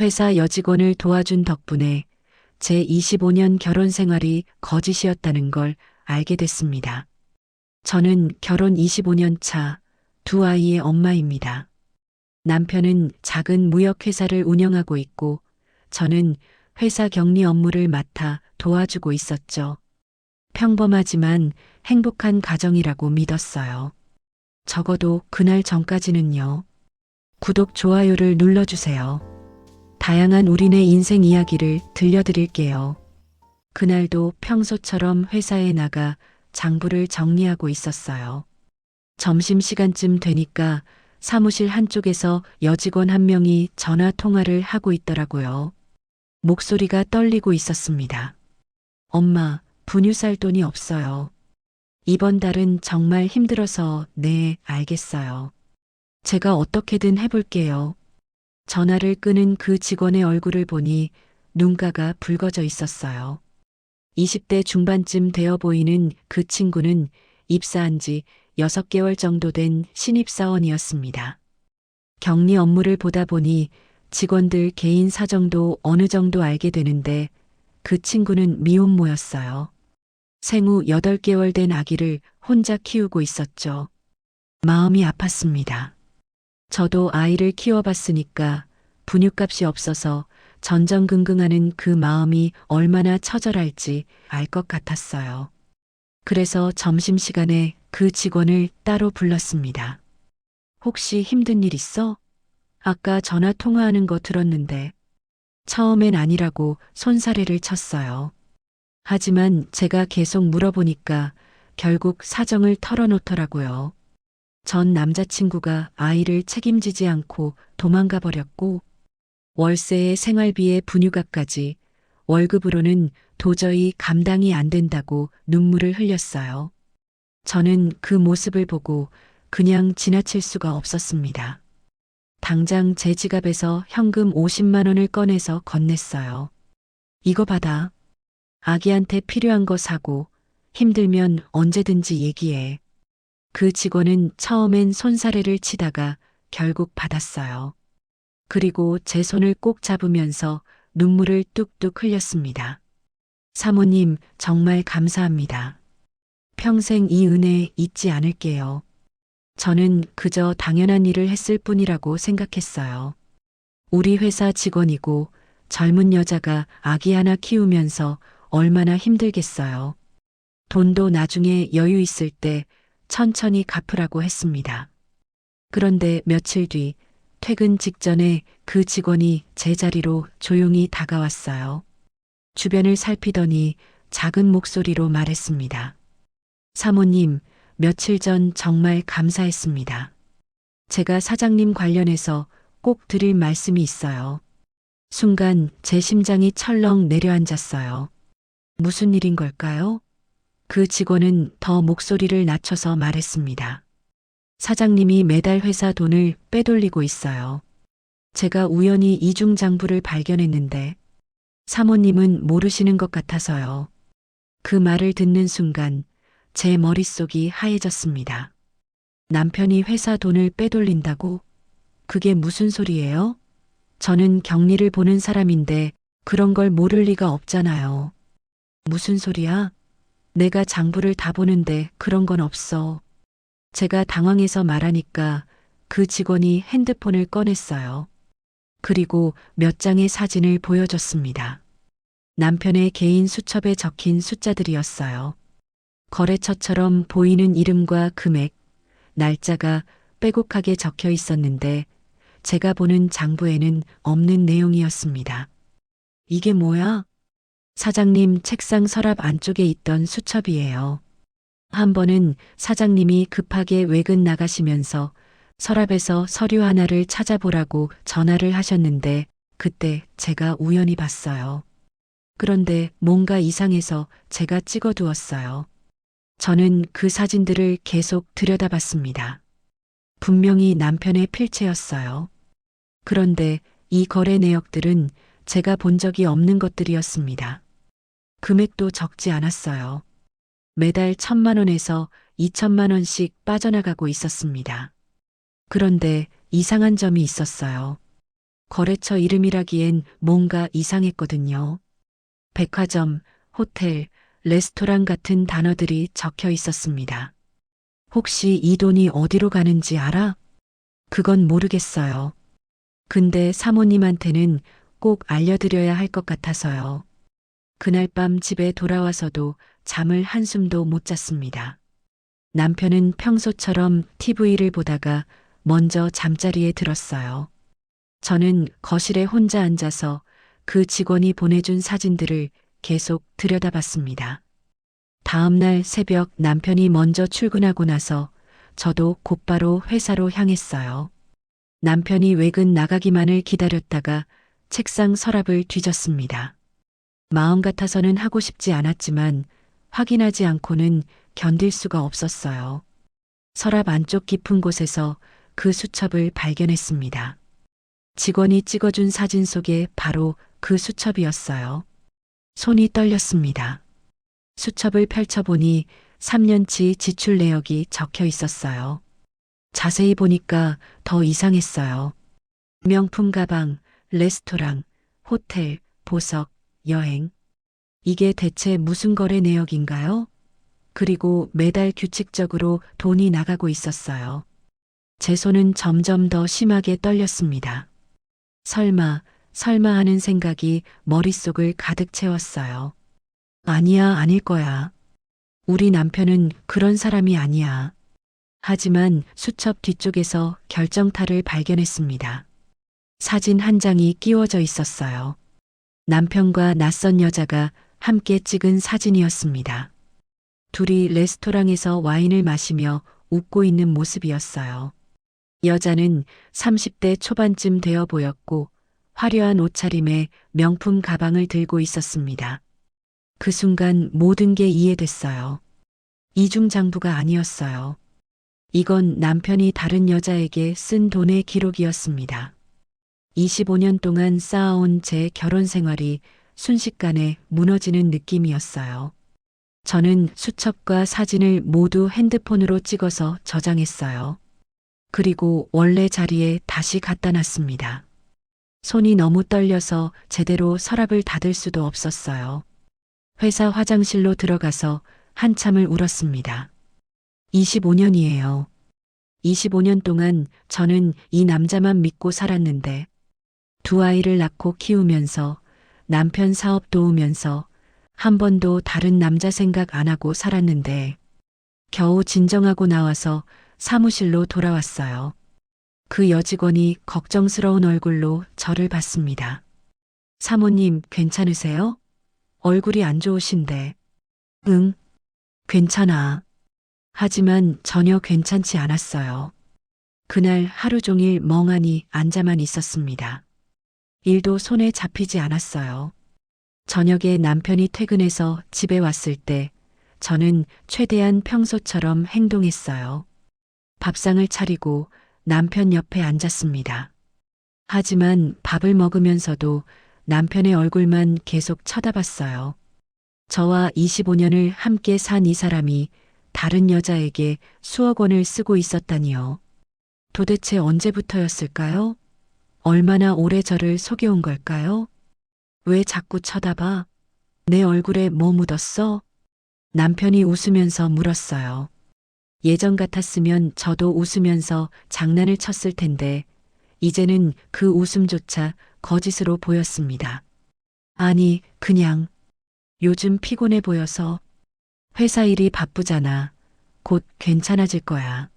회사 여직원을 도와준 덕분에 제 25년 결혼 생활이 거짓이었다는 걸 알게 됐습니다. 저는 결혼 25년 차 두 아이의 엄마입니다. 남편은 작은 무역회사를 운영하고 있고 저는 회사 격리 업무를 맡아 도와주고 있었죠. 평범하지만 행복한 가정이라고 믿었어요. 적어도 그날 전까지는요. 구독, 좋아요를 눌러주세요. 다양한 우리네 인생 이야기를 들려드릴게요. 그날도 평소처럼 회사에 나가 장부를 정리하고 있었어요. 점심시간쯤 되니까 사무실 한쪽에서 여직원 한 명이 전화 통화를 하고 있더라고요. 목소리가 떨리고 있었습니다. 엄마, 분유 살 돈이 없어요. 이번 달은 정말 힘들어서 네, 알겠어요. 제가 어떻게든 해볼게요. 전화를 끄는 그 직원의 얼굴을 보니 눈가가 붉어져 있었어요. 20대 중반쯤 되어 보이는 그 친구는 입사한 지 6개월 정도 된 신입사원이었습니다. 격리 업무를 보다 보니 직원들 개인 사정도 어느 정도 알게 되는데 그 친구는 미혼모였어요. 생후 8개월 된 아기를 혼자 키우고 있었죠. 마음이 아팠습니다. 저도 아이를 키워봤으니까 분유값이 없어서 전전긍긍하는 그 마음이 얼마나 처절할지 알 것 같았어요. 그래서 점심시간에 그 직원을 따로 불렀습니다. 혹시 힘든 일 있어? 아까 전화 통화하는 거 들었는데 처음엔 아니라고 손사래를 쳤어요. 하지만 제가 계속 물어보니까 결국 사정을 털어놓더라고요. 전 남자친구가 아이를 책임지지 않고 도망가 버렸고 월세에 생활비에 분유값까지 월급으로는 도저히 감당이 안 된다고 눈물을 흘렸어요. 저는 그 모습을 보고 그냥 지나칠 수가 없었습니다. 당장 제 지갑에서 현금 50만 원을 꺼내서 건넸어요. 이거 받아. 아기한테 필요한 거 사고 힘들면 언제든지 얘기해. 그 직원은 처음엔 손사래를 치다가 결국 받았어요. 그리고 제 손을 꼭 잡으면서 눈물을 뚝뚝 흘렸습니다. 사모님, 정말 감사합니다. 평생 이 은혜 잊지 않을게요. 저는 그저 당연한 일을 했을 뿐이라고 생각했어요. 우리 회사 직원이고 젊은 여자가 아기 하나 키우면서 얼마나 힘들겠어요. 돈도 나중에 여유 있을 때 천천히 갚으라고 했습니다. 그런데 며칠 뒤 퇴근 직전에 그 직원이 제 자리로 조용히 다가왔어요. 주변을 살피더니 작은 목소리로 말했습니다. 사모님, 며칠 전 정말 감사했습니다. 제가 사장님 관련해서 꼭 드릴 말씀이 있어요. 순간 제 심장이 철렁 내려앉았어요. 무슨 일인 걸까요? 그 직원은 더 목소리를 낮춰서 말했습니다. 사장님이 매달 회사 돈을 빼돌리고 있어요. 제가 우연히 이중장부를 발견했는데 사모님은 모르시는 것 같아서요. 그 말을 듣는 순간 제 머릿속이 하얘졌습니다. 남편이 회사 돈을 빼돌린다고? 그게 무슨 소리예요? 저는 격리를 보는 사람인데 그런 걸 모를 리가 없잖아요. 무슨 소리야? 내가 장부를 다 보는데 그런 건 없어. 제가 당황해서 말하니까 그 직원이 핸드폰을 꺼냈어요. 그리고 몇 장의 사진을 보여줬습니다. 남편의 개인 수첩에 적힌 숫자들이었어요. 거래처처럼 보이는 이름과 금액, 날짜가 빼곡하게 적혀 있었는데 제가 보는 장부에는 없는 내용이었습니다. 이게 뭐야? 사장님 책상 서랍 안쪽에 있던 수첩이에요. 한 번은 사장님이 급하게 외근 나가시면서 서랍에서 서류 하나를 찾아보라고 전화를 하셨는데 그때 제가 우연히 봤어요. 그런데 뭔가 이상해서 제가 찍어두었어요. 저는 그 사진들을 계속 들여다봤습니다. 분명히 남편의 필체였어요. 그런데 이 거래 내역들은 제가 본 적이 없는 것들이었습니다. 금액도 적지 않았어요. 매달 천만 원에서 이천만 원씩 빠져나가고 있었습니다. 그런데 이상한 점이 있었어요. 거래처 이름이라기엔 뭔가 이상했거든요. 백화점, 호텔, 레스토랑 같은 단어들이 적혀 있었습니다. 혹시 이 돈이 어디로 가는지 알아? 그건 모르겠어요. 근데 사모님한테는 꼭 알려드려야 할 것 같아서요. 그날 밤 집에 돌아와서도 잠을 한숨도 못 잤습니다. 남편은 평소처럼 TV를 보다가 먼저 잠자리에 들었어요. 저는 거실에 혼자 앉아서 그 직원이 보내준 사진들을 계속 들여다봤습니다. 다음날 새벽 남편이 먼저 출근하고 나서 저도 곧바로 회사로 향했어요. 남편이 외근 나가기만을 기다렸다가 책상 서랍을 뒤졌습니다. 마음 같아서는 하고 싶지 않았지만 확인하지 않고는 견딜 수가 없었어요. 서랍 안쪽 깊은 곳에서 그 수첩을 발견했습니다. 직원이 찍어준 사진 속에 바로 그 수첩이었어요. 손이 떨렸습니다. 수첩을 펼쳐보니 3년치 지출 내역이 적혀 있었어요. 자세히 보니까 더 이상했어요. 명품 가방, 레스토랑, 호텔, 보석, 여행. 이게 대체 무슨 거래 내역인가요? 그리고 매달 규칙적으로 돈이 나가고 있었어요. 제 손은 점점 더 심하게 떨렸습니다. 설마, 설마 하는 생각이 머릿속을 가득 채웠어요. 아니야, 아닐 거야. 우리 남편은 그런 사람이 아니야. 하지만 수첩 뒤쪽에서 결정타를 발견했습니다. 사진 한 장이 끼워져 있었어요. 남편과 낯선 여자가 함께 찍은 사진이었습니다. 둘이 레스토랑에서 와인을 마시며 웃고 있는 모습이었어요. 여자는 30대 초반쯤 되어 보였고 화려한 옷차림에 명품 가방을 들고 있었습니다. 그 순간 모든 게 이해됐어요. 이중장부가 아니었어요. 이건 남편이 다른 여자에게 쓴 돈의 기록이었습니다. 25년 동안 쌓아온 제 결혼 생활이 순식간에 무너지는 느낌이었어요. 저는 수첩과 사진을 모두 핸드폰으로 찍어서 저장했어요. 그리고 원래 자리에 다시 갖다 놨습니다. 손이 너무 떨려서 제대로 서랍을 닫을 수도 없었어요. 회사 화장실로 들어가서 한참을 울었습니다. 25년이에요. 25년 동안 저는 이 남자만 믿고 살았는데 두 아이를 낳고 키우면서 남편 사업 도우면서 한 번도 다른 남자 생각 안 하고 살았는데 겨우 진정하고 나와서 사무실로 돌아왔어요. 그 여직원이 걱정스러운 얼굴로 저를 봤습니다. 사모님 괜찮으세요? 얼굴이 안 좋으신데. 응, 괜찮아. 하지만 전혀 괜찮지 않았어요. 그날 하루 종일 멍하니 앉아만 있었습니다. 일도 손에 잡히지 않았어요. 저녁에 남편이 퇴근해서 집에 왔을 때 저는 최대한 평소처럼 행동했어요. 밥상을 차리고 남편 옆에 앉았습니다. 하지만 밥을 먹으면서도 남편의 얼굴만 계속 쳐다봤어요. 저와 25년을 함께 산 이 사람이 다른 여자에게 수억 원을 쓰고 있었다니요. 도대체 언제부터였을까요? 얼마나 오래 저를 속여온 걸까요? 왜 자꾸 쳐다봐? 내 얼굴에 뭐 묻었어? 남편이 웃으면서 물었어요. 예전 같았으면 저도 웃으면서 장난을 쳤을 텐데, 이제는 그 웃음조차 거짓으로 보였습니다. 아니, 그냥 요즘 피곤해 보여서 회사 일이 바쁘잖아. 곧 괜찮아질 거야.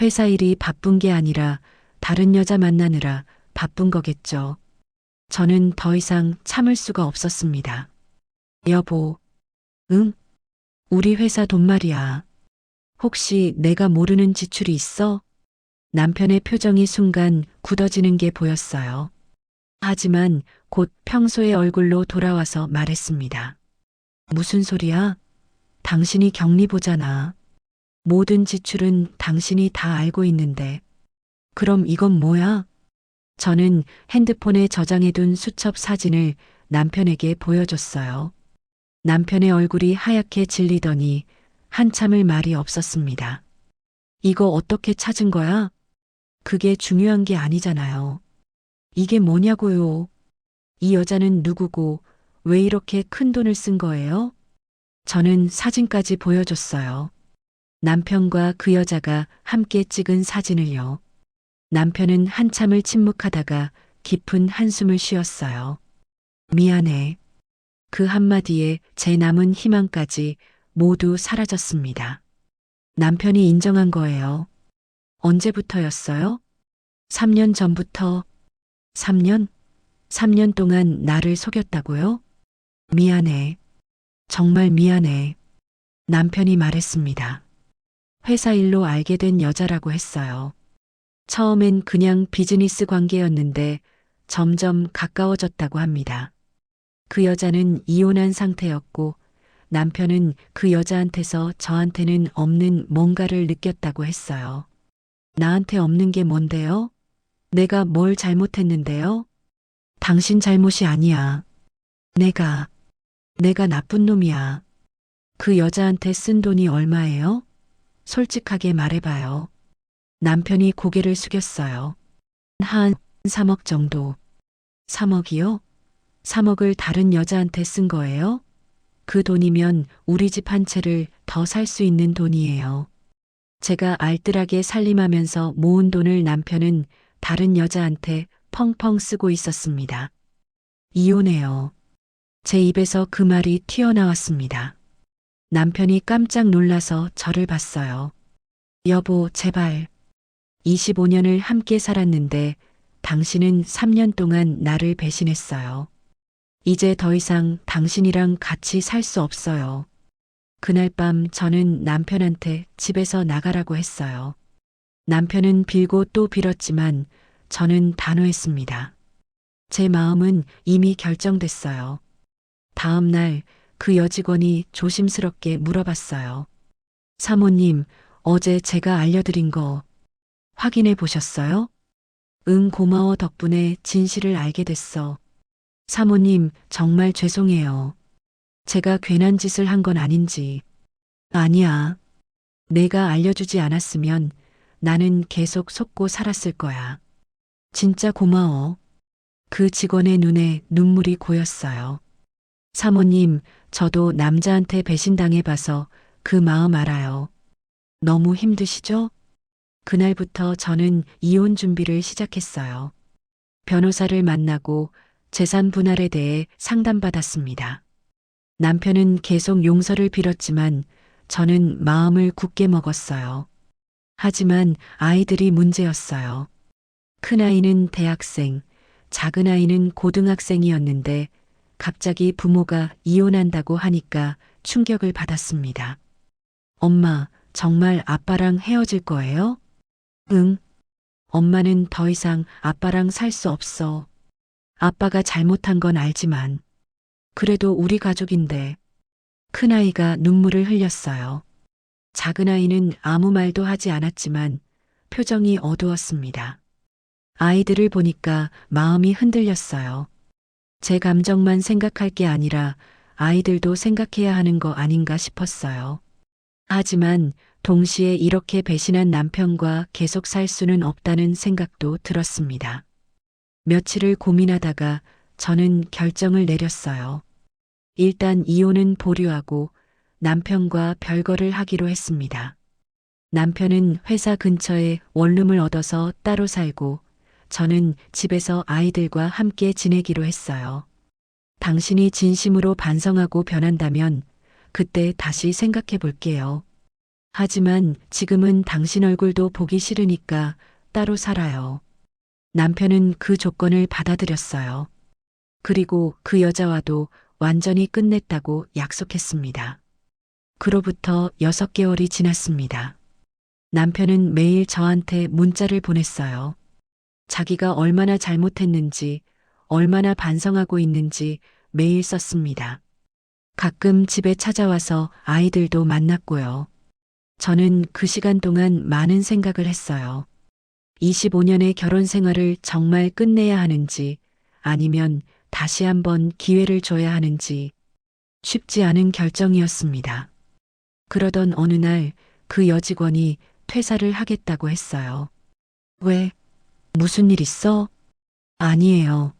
회사 일이 바쁜 게 아니라 다른 여자 만나느라 바쁜 거겠죠. 저는 더 이상 참을 수가 없었습니다. 여보, 응? 우리 회사 돈 말이야. 혹시 내가 모르는 지출이 있어? 남편의 표정이 순간 굳어지는 게 보였어요. 하지만 곧 평소의 얼굴로 돌아와서 말했습니다. 무슨 소리야? 당신이 격리 보잖아. 모든 지출은 당신이 다 알고 있는데. 그럼 이건 뭐야? 저는 핸드폰에 저장해둔 수첩 사진을 남편에게 보여줬어요. 남편의 얼굴이 하얗게 질리더니 한참을 말이 없었습니다. 이거 어떻게 찾은 거야? 그게 중요한 게 아니잖아요. 이게 뭐냐고요? 이 여자는 누구고 왜 이렇게 큰 돈을 쓴 거예요? 저는 사진까지 보여줬어요. 남편과 그 여자가 함께 찍은 사진을요. 남편은 한참을 침묵하다가 깊은 한숨을 쉬었어요. 미안해. 그 한마디에 제 남은 희망까지 모두 사라졌습니다. 남편이 인정한 거예요. 언제부터였어요? 3년 전부터. 3년? 3년 동안 나를 속였다고요? 미안해. 정말 미안해. 남편이 말했습니다. 회사 일로 알게 된 여자라고 했어요. 처음엔 그냥 비즈니스 관계였는데 점점 가까워졌다고 합니다. 그 여자는 이혼한 상태였고 남편은 그 여자한테서 저한테는 없는 뭔가를 느꼈다고 했어요. 나한테 없는 게 뭔데요? 내가 뭘 잘못했는데요? 당신 잘못이 아니야. 내가, 내가 나쁜 놈이야. 그 여자한테 쓴 돈이 얼마예요? 솔직하게 말해봐요. 남편이 고개를 숙였어요. 한 3억 정도. 3억이요? 3억을 다른 여자한테 쓴 거예요? 그 돈이면 우리 집 한 채를 더 살 수 있는 돈이에요. 제가 알뜰하게 살림하면서 모은 돈을 남편은 다른 여자한테 펑펑 쓰고 있었습니다. 이혼해요. 제 입에서 그 말이 튀어나왔습니다. 남편이 깜짝 놀라서 저를 봤어요. 여보, 제발. 25년을 함께 살았는데 당신은 3년 동안 나를 배신했어요. 이제 더 이상 당신이랑 같이 살 수 없어요. 그날 밤 저는 남편한테 집에서 나가라고 했어요. 남편은 빌고 또 빌었지만 저는 단호했습니다. 제 마음은 이미 결정됐어요. 다음 날 그 여직원이 조심스럽게 물어봤어요. 사모님, 어제 제가 알려드린 거 확인해 보셨어요? 응, 고마워 덕분에 진실을 알게 됐어. 사모님, 정말 죄송해요. 제가 괜한 짓을 한 건 아닌지. 아니야. 내가 알려주지 않았으면 나는 계속 속고 살았을 거야. 진짜 고마워. 그 직원의 눈에 눈물이 고였어요. 사모님, 저도 남자한테 배신당해 봐서 그 마음 알아요. 너무 힘드시죠? 그날부터 저는 이혼 준비를 시작했어요. 변호사를 만나고 재산 분할에 대해 상담받았습니다. 남편은 계속 용서를 빌었지만 저는 마음을 굳게 먹었어요. 하지만 아이들이 문제였어요. 큰아이는 대학생, 작은아이는 고등학생이었는데 갑자기 부모가 이혼한다고 하니까 충격을 받았습니다. 엄마, 정말 아빠랑 헤어질 거예요? 응. 엄마는 더 이상 아빠랑 살 수 없어. 아빠가 잘못한 건 알지만. 그래도 우리 가족인데. 큰아이가 눈물을 흘렸어요. 작은아이는 아무 말도 하지 않았지만 표정이 어두웠습니다. 아이들을 보니까 마음이 흔들렸어요. 제 감정만 생각할 게 아니라 아이들도 생각해야 하는 거 아닌가 싶었어요. 하지만 동시에 이렇게 배신한 남편과 계속 살 수는 없다는 생각도 들었습니다. 며칠을 고민하다가 저는 결정을 내렸어요. 일단 이혼은 보류하고 남편과 별거를 하기로 했습니다. 남편은 회사 근처에 원룸을 얻어서 따로 살고 저는 집에서 아이들과 함께 지내기로 했어요. 당신이 진심으로 반성하고 변한다면 그때 다시 생각해 볼게요. 하지만 지금은 당신 얼굴도 보기 싫으니까 따로 살아요. 남편은 그 조건을 받아들였어요. 그리고 그 여자와도 완전히 끝냈다고 약속했습니다. 그로부터 6개월이 지났습니다. 남편은 매일 저한테 문자를 보냈어요. 자기가 얼마나 잘못했는지, 얼마나 반성하고 있는지 매일 썼습니다. 가끔 집에 찾아와서 아이들도 만났고요. 저는 그 시간 동안 많은 생각을 했어요. 25년의 결혼 생활을 정말 끝내야 하는지, 아니면 다시 한번 기회를 줘야 하는지, 쉽지 않은 결정이었습니다. 그러던 어느 날 그 여직원이 퇴사를 하겠다고 했어요. 왜? 무슨 일 있어? 아니에요.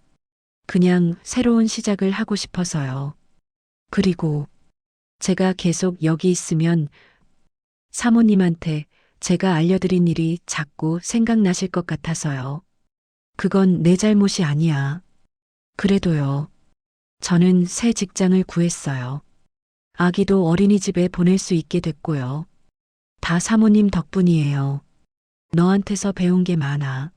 그냥 새로운 시작을 하고 싶어서요. 그리고 제가 계속 여기 있으면 사모님한테 제가 알려드린 일이 자꾸 생각나실 것 같아서요. 그건 내 잘못이 아니야. 그래도요. 저는 새 직장을 구했어요. 아기도 어린이집에 보낼 수 있게 됐고요. 다 사모님 덕분이에요. 너한테서 배운 게 많아.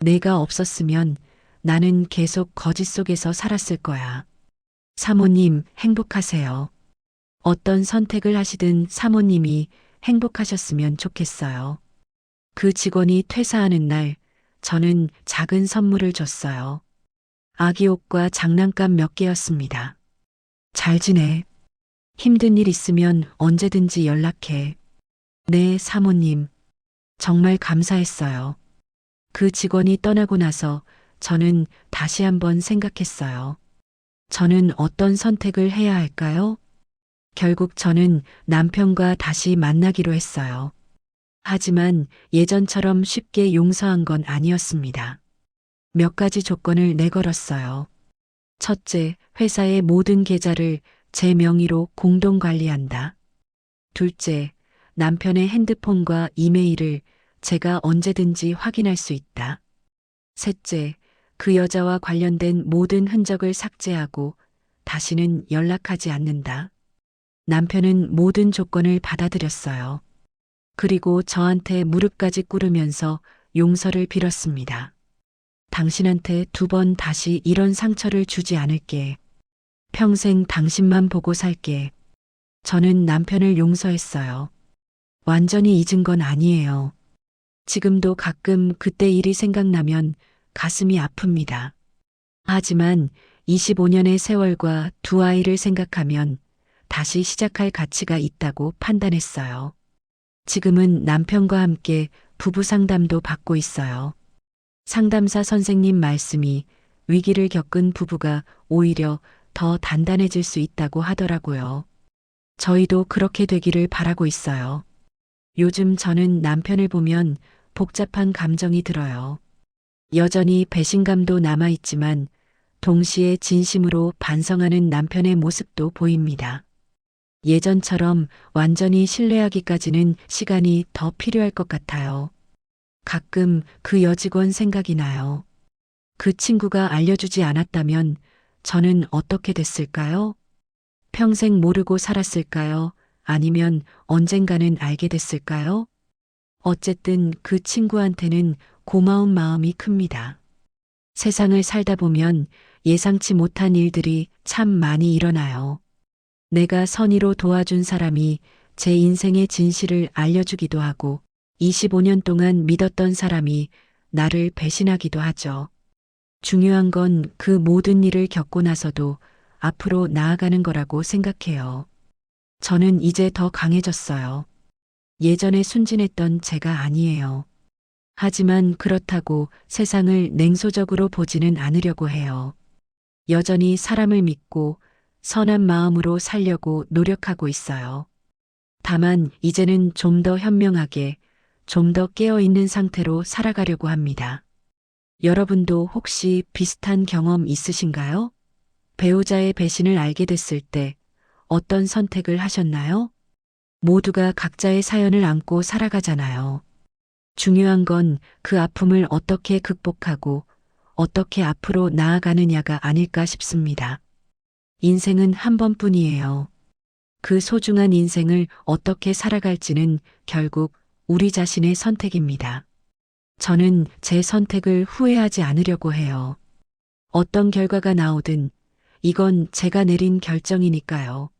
내가 없었으면 나는 계속 거짓 속에서 살았을 거야. 사모님 행복하세요. 어떤 선택을 하시든 사모님이 행복하셨으면 좋겠어요. 그 직원이 퇴사하는 날 저는 작은 선물을 줬어요. 아기 옷과 장난감 몇 개였습니다. 잘 지내. 힘든 일 있으면 언제든지 연락해. 네, 사모님. 정말 감사했어요. 그 직원이 떠나고 나서 저는 다시 한번 생각했어요. 저는 어떤 선택을 해야 할까요? 결국 저는 남편과 다시 만나기로 했어요. 하지만 예전처럼 쉽게 용서한 건 아니었습니다. 몇 가지 조건을 내걸었어요. 첫째, 회사의 모든 계좌를 제 명의로 공동 관리한다. 둘째, 남편의 핸드폰과 이메일을 제가 언제든지 확인할 수 있다. 셋째, 그 여자와 관련된 모든 흔적을 삭제하고 다시는 연락하지 않는다. 남편은 모든 조건을 받아들였어요. 그리고 저한테 무릎까지 꿇으면서 용서를 빌었습니다. 당신한테 두 번 다시 이런 상처를 주지 않을게. 평생 당신만 보고 살게. 저는 남편을 용서했어요. 완전히 잊은 건 아니에요. 지금도 가끔 그때 일이 생각나면 가슴이 아픕니다. 하지만 25년의 세월과 두 아이를 생각하면 다시 시작할 가치가 있다고 판단했어요. 지금은 남편과 함께 부부 상담도 받고 있어요. 상담사 선생님 말씀이 위기를 겪은 부부가 오히려 더 단단해질 수 있다고 하더라고요. 저희도 그렇게 되기를 바라고 있어요. 요즘 저는 남편을 보면 복잡한 감정이 들어요. 여전히 배신감도 남아있지만 동시에 진심으로 반성하는 남편의 모습도 보입니다. 예전처럼 완전히 신뢰하기까지는 시간이 더 필요할 것 같아요. 가끔 그 여직원 생각이 나요. 그 친구가 알려주지 않았다면 저는 어떻게 됐을까요? 평생 모르고 살았을까요? 아니면 언젠가는 알게 됐을까요? 어쨌든 그 친구한테는 고마운 마음이 큽니다. 세상을 살다 보면 예상치 못한 일들이 참 많이 일어나요. 내가 선의로 도와준 사람이 제 인생의 진실을 알려주기도 하고 25년 동안 믿었던 사람이 나를 배신하기도 하죠. 중요한 건 그 모든 일을 겪고 나서도 앞으로 나아가는 거라고 생각해요. 저는 이제 더 강해졌어요. 예전에 순진했던 제가 아니에요. 하지만 그렇다고 세상을 냉소적으로 보지는 않으려고 해요. 여전히 사람을 믿고 선한 마음으로 살려고 노력하고 있어요. 다만 이제는 좀 더 현명하게, 좀 더 깨어있는 상태로 살아가려고 합니다. 여러분도 혹시 비슷한 경험 있으신가요? 배우자의 배신을 알게 됐을 때 어떤 선택을 하셨나요? 모두가 각자의 사연을 안고 살아가잖아요. 중요한 건 그 아픔을 어떻게 극복하고 어떻게 앞으로 나아가느냐가 아닐까 싶습니다. 인생은 한 번뿐이에요. 그 소중한 인생을 어떻게 살아갈지는 결국 우리 자신의 선택입니다. 저는 제 선택을 후회하지 않으려고 해요. 어떤 결과가 나오든 이건 제가 내린 결정이니까요.